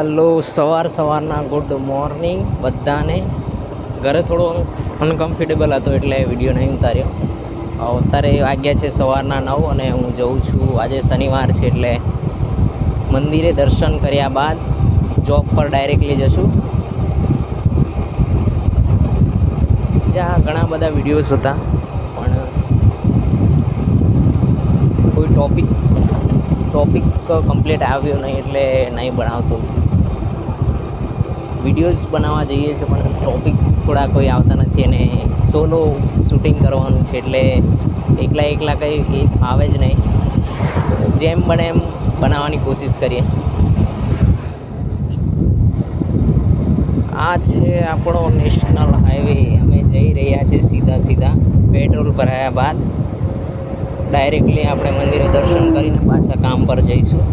Hello, સવાર સવારના good morning બધાને. ઘરે થોડો અનકમ્ફર્ટેબલ હતો એટલે વીડિયો નહીં ઉતાર્યો. અત્યારે વાગ્યા છે સવારના નવ અને હું જઉં છું. આજે શનિવાર છે એટલે મંદિરે દર્શન કર્યા બાદ જોબ પર ડાયરેક્ટલી જશું. જ્યાં ઘણા બધા વિડીયોઝ હતા, પણ કોઈ ટોપિક ટોપિક કમ્પ્લીટ આવ્યો નહીં એટલે નહીં બનાવતો. વિડીયોઝ બનાવવા જઈએ છીએ, પણ ટોપિક થોડા કોઈ આવતા નથી અને સોલો શૂટિંગ કરવાનું છે એટલે એકલા એકલા કંઈ એ આવે જ નહીં. જેમ બને એમ બનાવવાની કોશિશ કરીએ. આ છે આપણો નેશનલ હાઈવે અમે જઈ રહ્યા છીએ સીધા સીધા પેટ્રોલ ભરાયા બાદ. ડાયરેક્ટલી આપણે મંદિરે દર્શન કરીને પાછા કામ પર જઈશું.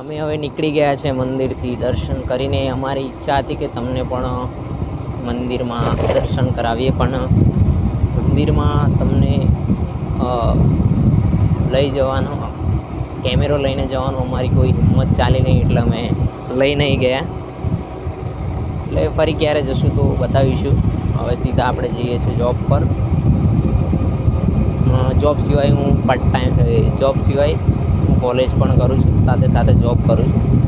અમે હવે નીકળી ગયા છે મંદિરથી દર્શન કરીને. અમારી ઈચ્છા હતી કે તમને પણ મંદિરમાં દર્શન કરાવીએ, પણ મંદિરમાં તમને લઈ જવાનો, કેમેરો લઈને જવાનો અમારી કોઈ હિંમત ચાલી નહીં, એટલે અમે લઈ નહીં ગયા. એટલે ફરી ક્યારે જશું તો બતાવીશું. હવે સીધા આપણે જઈએ છીએ જોબ પર. જોબ સિવાય હું પાર્ટ ટાઈમ જોબ સિવાય કોલેજ પણ કરું છું સાથે સાથે જોબ કરું છું.